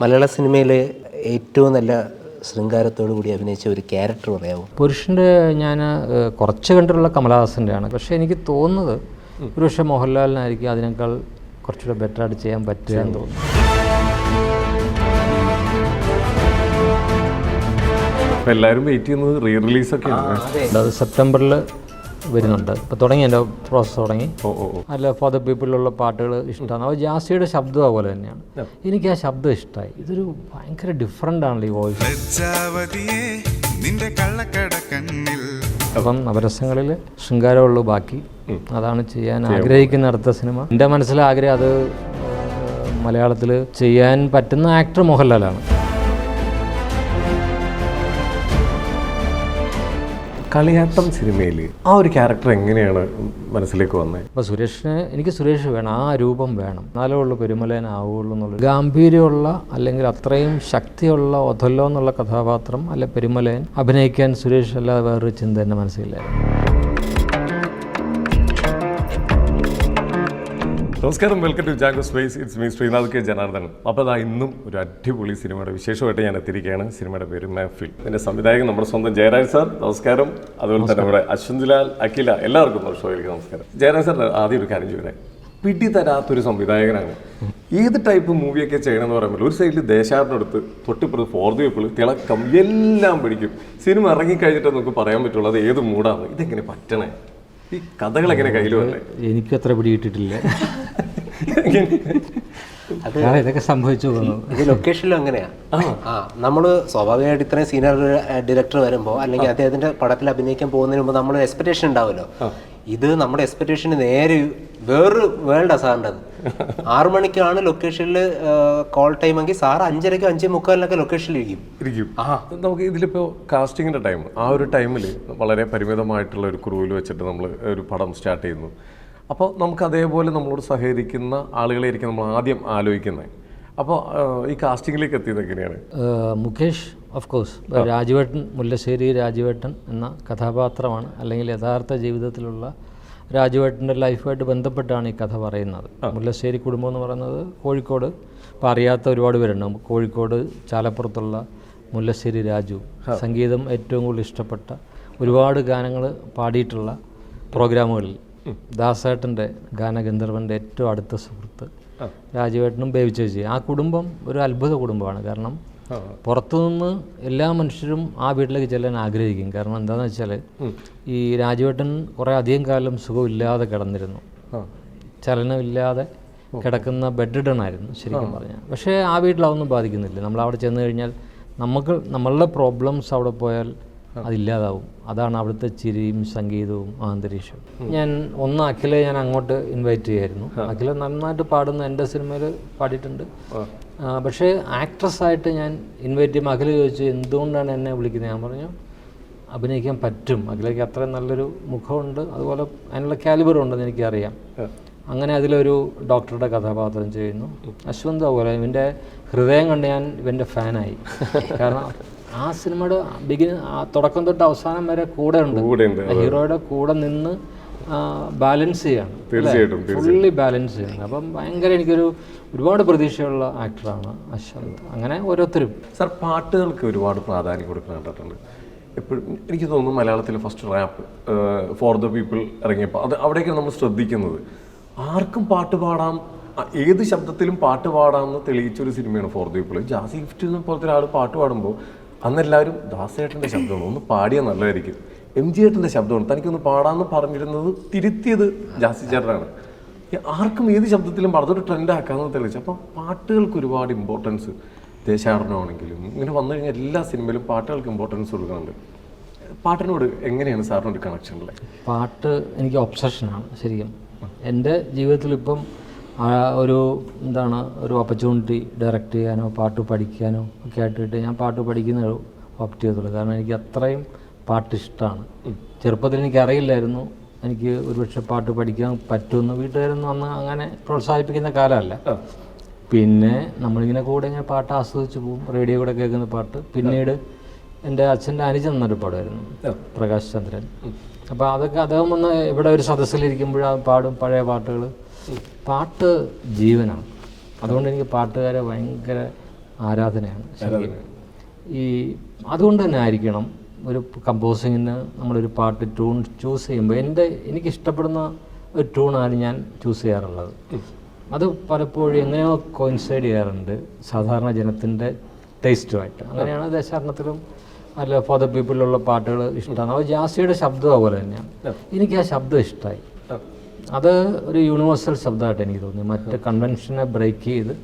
മലയാള സിനിമയിലെ ഏറ്റവും നല്ല ശൃംഗാരത്തോടു കൂടി അഭിനയിച്ച ഒരു ക്യാരക്ടർ പറയാമോ പുരുഷന്റെ ഞാൻ കുറച്ച് കണ്ടിട്ടുള്ള കമലഹാസന്റെയാണ് പക്ഷേ എനിക്ക് തോന്നുന്നത് ഒരുപക്ഷെ മോഹൻലാലിനായിരിക്കും അതിനേക്കാൾ കുറച്ചുകൂടെ ബെറ്റർ ആയിട്ട് ചെയ്യാൻ പറ്റുക എന്ന് തോന്നുന്നു. എല്ലാവരും വെയിറ്റ് ചെയ്യുന്നത് റീ റിലീസ് ഒക്കെയാണ്. അത്. സെപ്റ്റംബറിൽ വരുന്നുണ്ട്. ഇപ്പോൾ തുടങ്ങി എന്റെ പ്രോസസ്സ് തുടങ്ങി. ഓ ഓ ഓ. അല്ല ഫോർ ദ പീപ്പിളിലുള്ള പാട്ടുകൾ ഇഷ്ടമാണ്. അപ്പോൾ ജാസിയുടെ ശബ്ദം അതുപോലെ തന്നെയാണ്. എനിക്ക് ആ ശബ്ദം ഇഷ്ടമായി ഇതൊരു ഭയങ്കര ഡിഫറെന്റ് ആണല്ലോ ഈ വോയിസ് അപ്പം നവരസങ്ങളിൽ ശൃംഗാരമുള്ളൂ ബാക്കി. അതാണ് ചെയ്യാൻ ആഗ്രഹിക്കുന്ന അടുത്ത സിനിമ. എന്റെ മനസ്സിലെ ആഗ്രഹം അത് മലയാളത്തിൽ ചെയ്യാൻ പറ്റുന്ന ആക്ടർ മോഹൻലാലാണ്. കളിയാട്ടം സിനിമയിൽ ആ ഒരു ക്യാരക്ടർ എങ്ങനെയാണ് മനസ്സിലേക്ക് വന്നത് അപ്പോൾ സുരേഷിന് എനിക്ക് സുരേഷ് വേണം ആ രൂപം വേണം. എന്നാലേ ഉള്ളൂ പെരുമലേനാവുള്ളൂ എന്നുള്ളത്. ഗാംഭീര്യമുള്ള അല്ലെങ്കിൽ അത്രയും ശക്തിയുള്ള ഒഥല്ലോ എന്നുള്ള കഥാപാത്രം അല്ലെ പെരുമലയൻ അഭിനയിക്കാൻ സുരേഷ് അല്ലാതെ വേറൊരു ചിന്ത എന്റെ മനസ്സിലായിരുന്നു നമസ്കാരം welcome to Django space it's me Sreenath K. Janardhanan. അപ്പോൾ അതാ ഇന്നും ഒരു അടിപൊളി സിനിമയുടെ വിശേഷമായിട്ട് ഞാൻ എത്തിയിരിക്കുകയാണ്. സിനിമയുടെ പേര് മാഫിൽ എന്റെ സംവിധായകൻ നമ്മുടെ സ്വന്തം ജയരാജ് സാർ. നമസ്കാരം. അതുപോലെ തന്നെ നമ്മുടെ അശ്വന്തിലാൽ അഖില എല്ലാവർക്കും നമ്മുടെ ഷോയിലേക്ക് നമസ്കാരം. ജയരാജ് സാർ ആദ്യം ഒരു കാര്യം ചോദിക്കണേ പിടി തരാത്തൊരു സംവിധായകനാണ്. ഏത് ടൈപ്പ് മൂവിയൊക്കെ ചെയ്യണമെന്ന് പറയുമ്പോൾ ഒരു സൈഡിൽ ദേശാറിനടുത്ത് തൊട്ടിപ്പുറത്ത് ഫോർ ദി പീപ്പിൾ തിളക്കം എല്ലാം പിടിക്കും. സിനിമ ഇറങ്ങിക്കഴിഞ്ഞിട്ട് നമുക്ക് പറയാൻ പറ്റുള്ളൂ അത് ഏത് മൂടാണ് ഇതെങ്ങനെ പറ്റണേ? ഈ കഥകൾ എങ്ങനെ കയ്യിൽ എനിക്ക് അത്ര പിടിയിട്ടിട്ടില്ല ഇതൊക്കെ സംഭവിച്ചു പോകുന്നു ഇത് ലൊക്കേഷനിലും അങ്ങനെയാ. ആ നമ്മൾ സ്വാഭാവികമായിട്ട് ഇത്രയും സീനിയർ ഡയറക്ടർ വരുമ്പോൾ അല്ലെങ്കിൽ അദ്ദേഹത്തിന്റെ പടത്തിൽ അഭിനയിക്കാൻ പോകുന്നതിന് മുമ്പ് നമ്മൾ എക്സ്പെക്ടേഷൻ ഉണ്ടാവുമല്ലോ. ഇത് നമ്മുടെ എക്സ്പെക്ടേഷന് നേരെ വേറൊരു വേൾഡാ സാറിന്റെ അത് ആറു മണിക്കാണ് ലൊക്കേഷനിൽ കോൾ ടൈം എങ്കിൽ സാർ അഞ്ചരയ്ക്കും അഞ്ചേ മുക്കാലിനൊക്കെ ലൊക്കേഷനിൽ ഇരിക്കും. ഇരിക്കും. നമുക്ക് ഇതിലിപ്പോൾ കാസ്റ്റിങ്ങിന്റെ ടൈം ആ ഒരു ടൈമിൽ വളരെ പരിമിതമായിട്ടുള്ള ഒരു ക്രൂവിൽ വെച്ചിട്ട് നമ്മൾ ഒരു പടം സ്റ്റാർട്ട് ചെയ്യുന്നു. അപ്പോൾ നമുക്ക് അതേപോലെ നമ്മളോട് സഹകരിക്കുന്ന ആളുകളെയായിരിക്കും നമ്മൾ ആദ്യം ആലോചിക്കുന്നത്. അപ്പോൾ ഈ കാസ്റ്റിംഗിലേക്ക് എത്തിയത് എങ്ങനെയാണ്? മുകേഷ് ഓഫ് കോഴ്സ് രാജുവേട്ടൻ മുല്ലശ്ശേരി രാജുവേട്ടൻ എന്ന കഥാപാത്രമാണ്. അല്ലെങ്കിൽ യഥാർത്ഥ ജീവിതത്തിലുള്ള രാജുവേട്ടന്റെ ലൈഫുമായിട്ട് ബന്ധപ്പെട്ടാണ് ഈ കഥ പറയുന്നത്. മുല്ലശ്ശേരി കുടുംബം എന്ന് പറയുന്നത് കോഴിക്കോട്. ഇപ്പോൾ അറിയാത്ത ഒരുപാട് പേരുണ്ട്. കോഴിക്കോട് ചാലപ്പുറത്തുള്ള മുല്ലശ്ശേരി രാജു. സംഗീതം ഏറ്റവും കൂടുതൽ ഇഷ്ടപ്പെട്ട ഒരുപാട് ഗാനങ്ങൾ പാടിയിട്ടുള്ള പ്രോഗ്രാമുകളിൽ ദാസേട്ടന്റെ ഗാനഗന്ധർവന്റെ ഏറ്റവും അടുത്ത സുഹൃത്ത് രാജുവേട്ടനും ബേബി ചേച്ചി ആ കുടുംബം ഒരു അത്ഭുത കുടുംബമാണ്. കാരണം പുറത്തുനിന്ന് എല്ലാ മനുഷ്യരും ആ വീട്ടിലേക്ക് ചെല്ലാൻ ആഗ്രഹിക്കും. കാരണം എന്താണെന്ന് വെച്ചാൽ ഈ രാജുവേട്ടൻ കുറേ അധികം കാലം സുഖമില്ലാതെ കിടന്നിരുന്നു. ചലനമില്ലാതെ കിടക്കുന്ന ബെഡ് ആയിരുന്നു ശരിക്കും പറഞ്ഞാൽ. പക്ഷേ ആ വീട്ടിൽ അതൊന്നും ബാധിക്കുന്നില്ല. നമ്മൾ അവിടെ ചെന്ന് കഴിഞ്ഞാൽ നമുക്ക് നമ്മളുടെ പ്രോബ്ലംസ് അവിടെ പോയാൽ അതില്ലാതാവും. അതാണ് അവിടുത്തെ ചിരിയും സംഗീതവും അന്തരീക്ഷവും. ഞാൻ ഒന്ന് അഖിലെ ഞാൻ അങ്ങോട്ട് ഇൻവൈറ്റ് ചെയ്യായിരുന്നു. അഖില നന്നായിട്ട് പാടുന്ന എന്റെ സിനിമയിൽ പാടിയിട്ടുണ്ട്. പക്ഷേ ആക്ട്രസ് ആയിട്ട് ഞാൻ ഇൻവൈറ്റ് ചെയ്യുമ്പോൾ അഖില ചോദിച്ചു എന്തുകൊണ്ടാണ് എന്നെ വിളിക്കുന്നത്? ഞാൻ പറഞ്ഞു അഭിനയിക്കാൻ പറ്റും. അഖിലേക്ക് അത്രയും നല്ലൊരു മുഖമുണ്ട്. അതുപോലെ അതിനുള്ള കാലിബറും ഉണ്ടെന്ന് എനിക്കറിയാം. അങ്ങനെ അതിലൊരു ഡോക്ടറുടെ കഥാപാത്രം ചെയ്യുന്നു. അശ്വന്ത് അതുപോലെ ഇവന്റെ ഹൃദയം കണ്ട് ഞാൻ ഇവന്റെ ഫാനായി കാരണം ആ സിനിമയുടെ ബിഗിൻ തുടക്കം തൊട്ട് അവസാനം വരെ കൂടെ ഉണ്ട്. ഹീറോയുടെ കൂടെ നിന്ന് ബാലൻസ് ചെയ്യാണ് തീർച്ചയായിട്ടും ഫുള്ളി ബാലൻസ് ചെയ്യുന്നത് അപ്പം ഭയങ്കര എനിക്കൊരു ഒരുപാട് പ്രതീക്ഷയുള്ള ആക്ടറാണ് അശാന്ത് അങ്ങനെ ഓരോരുത്തരും. സാർ പാട്ടുകൾക്ക് ഒരുപാട് പ്രാധാന്യം കൊടുക്കുന്ന കണ്ടിട്ടുണ്ട്. എപ്പോഴും എനിക്ക് തോന്നുന്നു മലയാളത്തിൽ first rap four the people ഇറങ്ങിയപ്പോൾ അത് അവിടേക്കാണ് നമ്മൾ ശ്രദ്ധിക്കുന്നത്. ആർക്കും പാട്ട് പാടാം ഏത് ശബ്ദത്തിലും പാട്ട് പാടാമെന്ന് തെളിയിച്ചൊരു സിനിമയാണ് four the people. Jassie Gift പോലത്തെ ഒരാൾ പാട്ട് പാടുമ്പോൾ അന്ന് എല്ലാവരും ദാസേട്ടന്റെ ശബ്ദമാണ്. ഒന്ന് പാടിയാൽ നല്ലതായിരിക്കും. എം ജി ഏട്ടന്റെ ശബ്ദമാണ്. തനിക്കൊന്ന് പാടാമെന്ന് പറഞ്ഞിരുന്നത് തിരുത്തിയത് ജാസി ചേട്ടനാണ്. ആർക്കും ഏത് ശബ്ദത്തിലും ട്രെൻഡ് ആക്കാമെന്ന് തെളിയിച്ചു. അപ്പം പാട്ടുകൾക്ക് ഒരുപാട് ഇമ്പോർട്ടൻസ് ദേശാടനമാണെങ്കിലും ഇങ്ങനെ വന്നു കഴിഞ്ഞാൽ എല്ലാ സിനിമയിലും പാട്ടുകൾക്ക് ഇമ്പോർട്ടൻസ് കൊടുക്കുന്നുണ്ട്. പാട്ടിനോട് എങ്ങനെയാണ് സാറിനൊരു കണക്ഷൻ ഉള്ളത്? പാട്ട് എനിക്ക് ഒബ്സഷനാണ് ശരിക്കും. എന്റെ ജീവിതത്തിൽ ഇപ്പം ഒരു എന്താണ് ഒരു ഓപ്പർച്യൂണിറ്റി ഡയറക്റ്റ് ചെയ്യാനോ പാട്ട് പഠിക്കാനോ ഒക്കെ ആയിട്ടിട്ട് ഞാൻ പാട്ട് പഠിക്കുന്ന ഓപ്റ്റ് ചെയ്തുള്ളൂ കാരണം എനിക്ക് അത്രയും പാട്ട് ഇഷ്ടമാണ് ചെറുപ്പത്തിൽ എനിക്ക് അറിയില്ലായിരുന്നു. എനിക്ക് ഒരുപക്ഷെ പാട്ട് പഠിക്കാൻ പറ്റുമെന്ന് വീട്ടുകാരൊന്നും അന്ന് അങ്ങനെ പ്രോത്സാഹിപ്പിക്കുന്ന കാലമല്ല. പിന്നെ നമ്മളിങ്ങനെ കൂടെ ഇങ്ങനെ പാട്ട് ആസ്വദിച്ച് പോകും. റേഡിയോ കൂടെ കേൾക്കുന്ന പാട്ട്. പിന്നീട് എന്റെ അച്ഛന്റെ അനുജൻ എന്നൊരു പാടുമായിരുന്നു. പ്രകാശ് ചന്ദ്രൻ. അപ്പോൾ അതൊക്കെ അദ്ദേഹം വന്ന് ഇവിടെ ഒരു സദസ്സിലിരിക്കുമ്പോൾ പാടും പഴയ പാട്ടുകൾ പാട്ട് ജീവനാണ്. അതുകൊണ്ട് എനിക്ക് പാട്ടുകാരെ ഭയങ്കര ആരാധനയാണ്. ഈ അതുകൊണ്ട് തന്നെ ആയിരിക്കണം ഒരു കമ്പോസിങ്ങിന് നമ്മളൊരു പാട്ട് ട്യൂൺ ചൂസ് ചെയ്യുമ്പോൾ എന്റെ എനിക്ക് ഇഷ്ടപ്പെടുന്ന ഒരു ട്യൂണാണ് ഞാൻ ചൂസ് ചെയ്യാറുള്ളത്. അത് പലപ്പോഴും എങ്ങനെയോ കോയിൻസൈഡ് ചെയ്യാറുണ്ട്. സാധാരണ ജനത്തിന്റെ ടേസ്റ്റുമായിട്ട്. അങ്ങനെയാണ് ദേശാടനത്തിലും അല്ല ഫോർ ദ പീപ്പിളിലുള്ള പാട്ടുകൾ ഇഷ്ടമാണ് അപ്പോൾ ജാസിയുടെ ശബ്ദം അതുപോലെ തന്നെയാണ്. എനിക്ക് ആ ശബ്ദം ഇഷ്ടമായി അത് ഒരു യൂണിവേഴ്സൽ ശബ്ദമായിട്ട് എനിക്ക് തോന്നി. മറ്റ് കൺവെൻഷനെ ബ്രേക്ക് ചെയ്ത്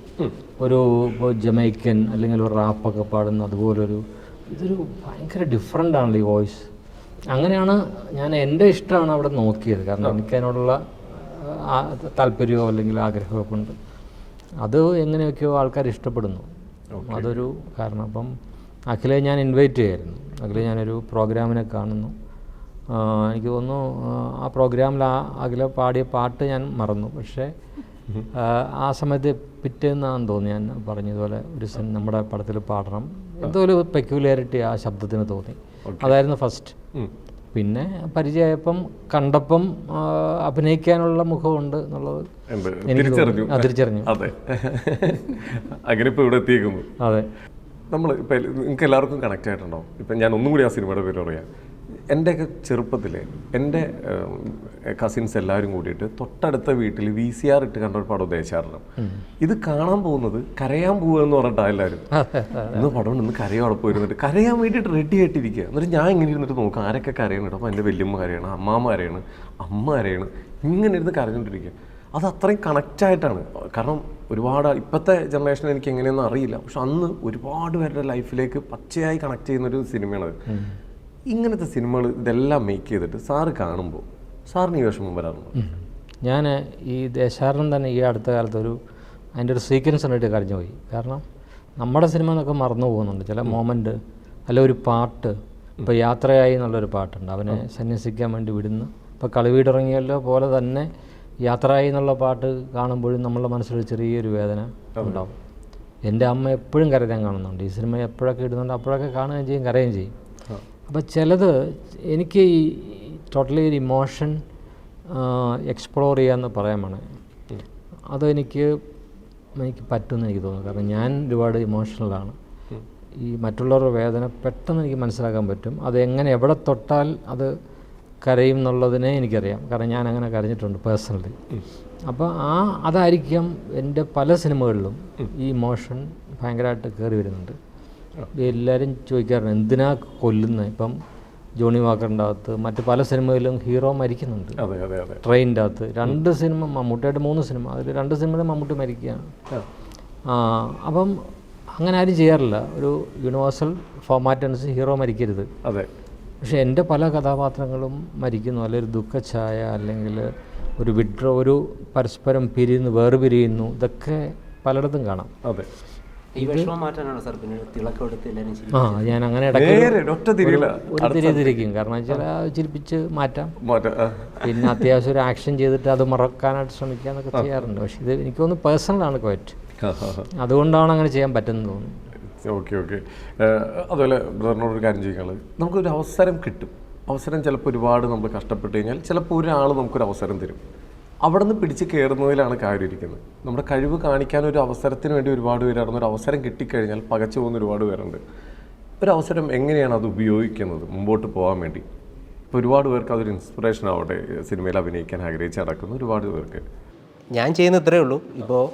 ഒരു ഇപ്പോൾ ജമൈക്കൻ അല്ലെങ്കിൽ ഒരു റാപ്പൊക്കെ പാടുന്ന അതുപോലൊരു ഇതൊരു ഭയങ്കര ഡിഫറെന്റ് ആണല്ലോ ഈ വോയിസ് അങ്ങനെയാണ് ഞാൻ എന്റെ ഇഷ്ടമാണ് അവിടെ നോക്കിയത്. കാരണം എനിക്കതിനോടുള്ള താല്പര്യമോ അല്ലെങ്കിൽ ആഗ്രഹമോ ഒക്കെ ഉണ്ട്. അത് എങ്ങനെയൊക്കെയോ ആൾക്കാർ ഇഷ്ടപ്പെടുന്നു. അതൊരു കാരണം. അപ്പം അഖിലെ ഞാൻ ഇൻവൈറ്റ് ചെയ്യായിരുന്നു. അഖിലെ ഞാനൊരു പ്രോഗ്രാമിനെ കാണുന്നു. എനിക്ക് തോന്നുന്നു ആ, പ്രോഗ്രാമിൽ ആ അഖില പാടിയ പാട്ട് ഞാൻ മറന്നു. പക്ഷേ ആ, സമയത്ത് പിറ്റേന്നാന്ന് തോന്നി ഞാൻ പറഞ്ഞതുപോലെ ഒരു സൻ നമ്മുടെ പടത്തിൽ പാടണം. എന്തോ ഒരു പെക്യുലാരിറ്റി ആ ശബ്ദത്തിന് തോന്നി. അതായിരുന്നു ഫസ്റ്റ് പിന്നെ പരിചയപ്പം കണ്ടപ്പം അഭിനയിക്കാനുള്ള മുഖമുണ്ട് എന്നുള്ളത് തിരിച്ചറിഞ്ഞു. അതെ. അങ്ങനെ ഇപ്പോൾ ഇവിടെ എത്തിയേക്കുന്നു. അതെ. നമ്മൾ ഇപ്പം നിങ്ങൾക്ക് എല്ലാവർക്കും കണക്റ്റ് ആയിട്ടുണ്ടാവും ഇപ്പം ഞാൻ ഒന്നും കൂടി ആ സിനിമയുടെ പേര് പറയാം. എന്റെയൊക്കെ ചെറുപ്പത്തിൽ എന്റെ കസിൻസ് എല്ലാവരും കൂടിയിട്ട് തൊട്ടടുത്ത വീട്ടിൽ വി സി ആർ ഇട്ട് കണ്ട ഒരു പടം ദേശാടനം ഇത് കാണാൻ പോകുന്നത് കരയാൻ പോകുക എന്ന് പറഞ്ഞിട്ടാ എല്ലാവരും. ഇന്ന് പടം ഇന്ന് കരയോ അവിടെ പോയിരുന്നിട്ട് കരയാൻ വേണ്ടിയിട്ട് റെഡി ആയിട്ടിരിക്കുക എന്നിട്ട് ഞാൻ ഇങ്ങനെ ഇരുന്നിട്ട് നോക്കാം ആരൊക്കെ കരയണം അപ്പോൾ എന്റെ വല്യമ്മ കരയാണ് അമ്മാമ്മ കരയാണ് അമ്മ കരയാണ്. ഇങ്ങനെ ഇരുന്ന് കരഞ്ഞുകൊണ്ടിരിക്കുക അത് അത്രയും കണക്റ്റായിട്ടാണ് കാരണം ഒരുപാട് ഇപ്പോഴത്തെ ജനറേഷൻ എനിക്ക് എങ്ങനെയൊന്നും അറിയില്ല. പക്ഷെ അന്ന് ഒരുപാട് പേരുടെ ലൈഫിലേക്ക് പച്ചയായി കണക്ട് ചെയ്യുന്ന ഒരു സിനിമയാണത്. ഇങ്ങനത്തെ സിനിമകൾ ഇതെല്ലാം മേക്ക് ചെയ്തിട്ട് സാറ് കാണുമ്പോൾ സാറിന് ഈ വിഷമം വരാറുണ്ട്? ഞാൻ ഈ ദേശാടനം തന്നെ ഈ അടുത്ത കാലത്ത് ഒരു അതിന്റെ ഒരു സീക്വൻസ് കണ്ടിട്ട് കരഞ്ഞു പോയി. കാരണം നമ്മുടെ സിനിമ എന്നൊക്കെ മറന്നു പോകുന്നുണ്ട്. ചില മോമെന്റ് അല്ല ഒരു പാട്ട് ഇപ്പോൾ യാത്രയായി എന്നുള്ളൊരു പാട്ടുണ്ട്. അവനെ സന്യസിക്കാൻ വേണ്ടി വിടുന്നു. ഇപ്പോൾ കളിവീടിറങ്ങിയല്ലോ പോലെ തന്നെ യാത്രയായി എന്നുള്ള പാട്ട് കാണുമ്പോഴും നമ്മളുടെ മനസ്സിലൊരു ചെറിയൊരു വേദന ഉണ്ടാവും. എന്റെ അമ്മ എപ്പോഴും കരയാൻ കാണുന്നുണ്ട്. ഈ സിനിമ എപ്പോഴൊക്കെ ഇടുന്നുണ്ട് അപ്പോഴൊക്കെ കാണുകയും ചെയ്യും കരയുകയും ചെയ്യും. അപ്പോൾ ചിലത് എനിക്ക് ഈ ടോട്ടലി ഒരു ഇമോഷൻ എക്സ്പ്ലോർ ചെയ്യാമെന്ന് പറയാൻ വേണേ. അതെനിക്ക് എനിക്ക് പറ്റുമെന്ന് എനിക്ക് തോന്നുന്നു. കാരണം ഞാൻ ഒരുപാട് ഇമോഷണലാണ് ഈ മറ്റുള്ളവരുടെ വേദന പെട്ടെന്ന് എനിക്ക് മനസ്സിലാക്കാൻ പറ്റും. അത് എങ്ങനെ എവിടെ തൊട്ടാൽ അത് കരയും എന്നുള്ളതിനെ എനിക്കറിയാം. കാരണം ഞാൻ അങ്ങനെ കരഞ്ഞിട്ടുണ്ട് പേഴ്സണലി അപ്പോൾ ആ അതായിരിക്കാം എന്റെ പല സിനിമകളിലും ഈ ഇമോഷൻ ഭയങ്കരമായിട്ട് കയറി വരുന്നുണ്ട്. എല്ലാവരും ചോദിക്കാറുണ്ട് എന്തിനാ കൊല്ലുന്നത് ഇപ്പം ജോണി വാക്കറിന്റെ അകത്ത് മറ്റ് പല സിനിമയിലും ഹീറോ മരിക്കുന്നുണ്ട്. അതെ അതെ അതെ. ട്രെയിനിന്റെ അകത്ത് രണ്ട് സിനിമ മമ്മൂട്ടിയായിട്ട് മൂന്ന് സിനിമ. അതിൽ രണ്ട് സിനിമയിലും മമ്മൂട്ടി മരിക്കുകയാണ്. അപ്പം അങ്ങനെ ആരും ചെയ്യാറില്ല. ഒരു യൂണിവേഴ്സൽ ഫോമാറ്റ് അനുസരിച്ച് ഹീറോ മരിക്കരുത്. അതെ. പക്ഷേ എന്റെ പല കഥാപാത്രങ്ങളും മരിക്കുന്നു. അല്ലെങ്കിൽ ഒരു ദുഃഖഛായ അല്ലെങ്കിൽ ഒരു വിഡ്രോ ഒരു പരസ്പരം പിരിയുന്നു വേർപിരിയുന്നു. ഇതൊക്കെ പലയിടത്തും കാണാം. അതെ. ഈ വിഷമം മാറ്റാനാണ് സാർ പിന്നെ തിളക്കം എടുത്ത് ആ ഞാൻ അങ്ങനെ ഒരു തിരി തിരിക്കും കാരണം വെച്ചാൽ ചിരിപ്പിച്ച് മാറ്റാം. പിന്നെ അത്യാവശ്യം ഒരു ആക്ഷൻ ചെയ്തിട്ട് അത് മറക്കാനായിട്ട് ശ്രമിക്കുക എന്നൊക്കെ ചെയ്യാറുണ്ട്. പക്ഷെ ഇത് എനിക്ക് തോന്നുന്നു പേഴ്സണലാണ് ക്വയറ്റ്. അതുകൊണ്ടാണ് അങ്ങനെ ചെയ്യാൻ പറ്റുന്നത് തോന്നുന്നു. ഓക്കെ ഓക്കെ അതുപോലെ ബ്രദറിനോട് ഒരു കാര്യം ചോദിക്കാനുള്ളത്. നമുക്കൊരു അവസരം കിട്ടും. അവസരം ചിലപ്പോൾ ഒരുപാട് നമ്മൾ കഷ്ടപ്പെട്ട് കഴിഞ്ഞാൽ ചിലപ്പോൾ ഒരാൾ നമുക്കൊരു അവസരം തരും. അവിടെ നിന്ന് പിടിച്ച് കയറുന്നതിലാണ് കാര്യം ഇരിക്കുന്നത്. നമ്മുടെ കഴിവ് കാണിക്കാൻ ഒരു അവസരത്തിന് വേണ്ടി ഒരുപാട് പേര് നടന്ന ഒരു അവസരം കിട്ടിക്കഴിഞ്ഞാൽ പകച്ചു പോകുന്ന ഒരുപാട് പേരുണ്ട്. ഒരു അവസരം എങ്ങനെയാണ് അത് ഉപയോഗിക്കുന്നത്? മുമ്പോട്ട് പോകാൻ വേണ്ടി. ഇപ്പോൾ ഒരുപാട് പേർക്ക് അതൊരു ഇൻസ്പിറേഷൻ ആവട്ടെ സിനിമയിൽ അഭിനയിക്കാൻ ആഗ്രഹിച്ച് നടക്കുന്ന ഒരുപാട് പേർക്ക്. ഞാൻ ചെയ്യുന്ന ഇത്രയേ ഉള്ളൂ. ഇപ്പോൾ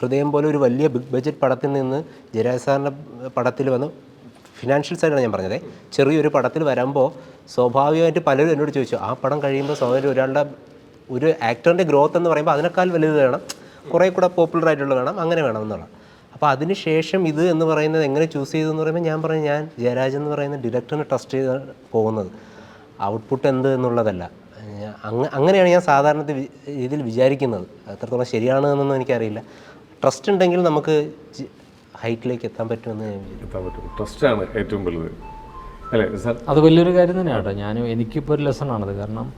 ഹൃദയം പോലെ ഒരു വലിയ ബിഗ് ബഡ്ജറ്റ് പടത്തിൽ നിന്ന് ജയരാജ് പടത്തിൽ വന്ന് ഫിനാൻഷ്യൽ സൈഡാണ് ഞാൻ പറഞ്ഞത്. ചെറിയൊരു പടത്തിൽ വരുമ്പോൾ സ്വാഭാവികമായിട്ട് പലരും എന്നോട് ചോദിച്ചു ആ പടം കഴിയുമ്പോൾ സ്വാഭാവികം ഒരാളുടെ ഒരു ആക്ടറിന്റെ ഗ്രോത്ത് എന്ന് പറയുമ്പോൾ അതിനേക്കാൾ വലുത് വേണം. കുറേ കൂടെ പോപ്പുലർ ആയിട്ടുള്ള വേണം. അങ്ങനെ വേണം എന്നുള്ള. അപ്പോൾ അതിനുശേഷം ഇത് എന്ന് പറയുന്നത് എങ്ങനെ ചൂസ് ചെയ്തു എന്ന് പറയുമ്പോൾ ഞാൻ പറഞ്ഞു ഞാൻ ജയരാജ് എന്ന് പറയുന്ന ഡിറക്ടറിനെ ട്രസ്റ്റ് ചെയ്ത് പോകുന്നത്. ഔട്ട്പുട്ട് എന്ത് എന്നുള്ളതല്ല. അങ്ങ് അങ്ങനെയാണ് ഞാൻ സാധാരണ ഇതിൽ വിചാരിക്കുന്നത്. എത്രത്തോളം ശരിയാണ് എന്നൊന്നും എനിക്കറിയില്ല. ട്രസ്റ്റ് ഉണ്ടെങ്കിൽ നമുക്ക് ഹൈറ്റിലേക്ക് എത്താൻ പറ്റുമെന്ന് ഞാൻ എത്താൻ പറ്റും. ട്രസ്റ്റാണ് ഏറ്റവും വലുത്. അല്ലേ സാർ? അത് വലിയൊരു കാര്യം തന്നെയാണ് കേട്ടോ. ഞാൻ എനിക്കിപ്പോൾ ഒരു ലെസൺ ആണത്. കാരണം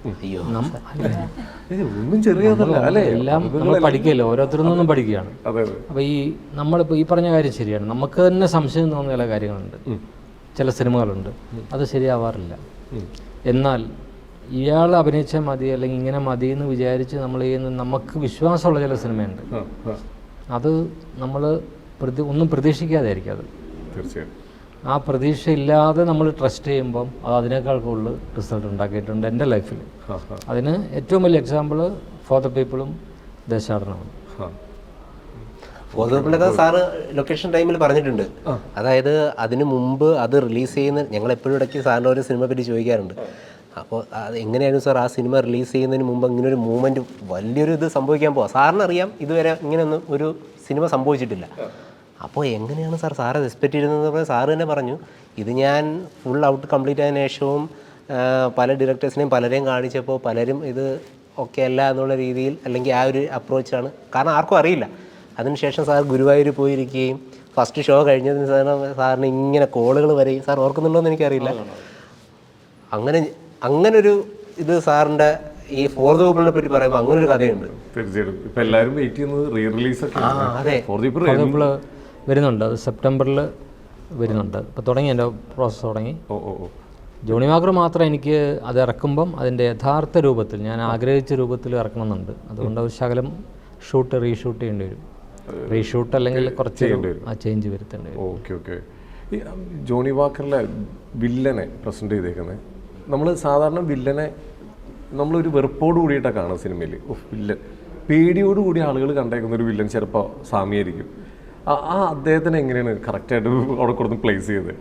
നം- അല്ല, ഇത് ഒന്നും ചെറിയതല്ല അല്ലേ? എല്ലാം നമ്മൾ പഠിക്കുകയല്ലോ? ഓരോരുത്തരിൽ നിന്നും പഠിക്കുകയാണ്. അപ്പോൾ ഈ നമ്മളിപ്പോൾ ഈ പറഞ്ഞ കാര്യം ശരിയാണ്. നമുക്ക് തന്നെ സംശയം തോന്നുന്ന ചില കാര്യങ്ങളുണ്ട്. ചില സിനിമകളുണ്ട്. അത് ശരിയാവാറില്ല. എന്നാൽ ഇയാൾ അഭിനയിച്ചാൽ മതി അല്ലെങ്കിൽ ഇങ്ങനെ മതി എന്ന് വിചാരിച്ച് നമ്മൾ ചെയ്യുന്ന നമുക്ക് വിശ്വാസമുള്ള ചില സിനിമയുണ്ട്. അത് നമ്മൾ പ്രതി ഒന്നും പ്രതീക്ഷിക്കാതെ ആയിരിക്കും അത്. തീർച്ചയായും. ആ പ്രതീക്ഷയില്ലാതെ നമ്മൾ ട്രസ്റ്റ് ചെയ്യുമ്പം അത് അതിനേക്കാൾ കൂടുതൽ റിസൾട്ട് ഉണ്ടാക്കിയിട്ടുണ്ട് എന്റെ ലൈഫിൽ അതിന് ഏറ്റവും വലിയ എക്സാമ്പിൾ ഫോർ ദ പീപ്പിളും ദേശാടനമാണ്. സാറ് ലൊക്കേഷൻ ടൈമിൽ പറഞ്ഞിട്ടുണ്ട്. അതായത് അതിനു മുമ്പ് അത് റിലീസ് ചെയ്യുന്ന ഞങ്ങൾ എപ്പോഴും ഇടയ്ക്ക് സാറിന്റെ ഒരു സിനിമ പറ്റി ചോദിക്കാറുണ്ട്. അപ്പോൾ അത് എങ്ങനെയായിരുന്നു സാർ ആ സിനിമ റിലീസ് ചെയ്യുന്നതിന് മുമ്പ് ഇങ്ങനെ ഒരു മൂവ്മെന്റ് വലിയൊരു ഇത് സംഭവിക്കാൻ പോവാം? സാറിനറിയാം ഇതുവരെ ഇങ്ങനെയൊന്നും ഒരു സിനിമ സംഭവിച്ചിട്ടില്ല. അപ്പോൾ എങ്ങനെയാണ് സാർ സാറ് എക്സ്പെക്റ്റ് ചെയ്തതെന്ന് പറഞ്ഞാൽ സാറ് തന്നെ പറഞ്ഞു. ഇത് ഞാൻ ഫുൾ ഔട്ട് കംപ്ലീറ്റ് ആയതിനു ശേഷവും പല ഡയറക്ടേഴ്സിനെയും പലരെയും കാണിച്ചപ്പോൾ പലരും ഇത് ഓക്കെ അല്ല എന്നുള്ള രീതിയിൽ അല്ലെങ്കിൽ ആ ഒരു അപ്രോച്ചാണ് കാരണം ആർക്കും അറിയില്ല. അതിനുശേഷം സാർ ഗുരുവായൂർ പോയിരിക്കുകയും ഫസ്റ്റ് ഷോ കഴിഞ്ഞതിന് സാറിന് സാറിന് ഇങ്ങനെ കോളുകൾ വരെയും. സാർ ഓർക്കുന്നുണ്ടോ എന്ന് എനിക്കറിയില്ല അങ്ങനെ അങ്ങനെ ഒരു ഇത് സാറിന്റെ ഈ ഫോർത്ത് ഗ്രൂപ്പിനെ പറ്റി പറയുമ്പോൾ അങ്ങനെ ഒരു കഥയുണ്ട്. തീർച്ചയായിട്ടും. ഇപ്പൊ എല്ലാവരും വെയിറ്റ് ചെയ്യുന്നത് റീ റിലീസ് ഒക്കെ ഫോർ വരുന്നുണ്ട്. അത് സെപ്റ്റംബറിൽ വരുന്നുണ്ട്. ഇപ്പോൾ തുടങ്ങി എന്റെ പ്രോസസ്സ് തുടങ്ങി. ഓ ഓ ഓ. ജോണി വാക്കർ മാത്രം എനിക്ക് അത് ഇറക്കുമ്പം അതിന്റെ യഥാർത്ഥ രൂപത്തിൽ ഞാൻ ആഗ്രഹിച്ച രൂപത്തിൽ ഇറക്കണമെന്നുണ്ട്. അതുകൊണ്ട് ഒരു ശകലം ഷൂട്ട് റീഷൂട്ട് ചെയ്യേണ്ടി വരും. റീഷൂട്ട് അല്ലെങ്കിൽ കുറച്ച് ആ ചേഞ്ച് വരുത്തേണ്ടി വരും. Okay okay. ഈ ജോണി വാക്കറിലെ വില്ലനെ പ്രസന്റ് ചെയ്തേക്കുന്നത് നമ്മൾ സാധാരണ വില്ലനെ നമ്മളൊരു വെറുപ്പോട് കൂടിയിട്ടാണ് കാണുക സിനിമയിൽ വില്ലൻ പേടിയോട് കൂടി ആളുകൾ കണ്ടേക്കുന്ന ഒരു വില്ലൻ ചിലപ്പോൾ സാമിയായിരിക്കും ആ അദ്ദേഹത്തിന് എങ്ങനെയാണ് കറക്റ്റായിട്ട് അവിടെ കൊടുത്ത് പ്ലേസ് ചെയ്തത്?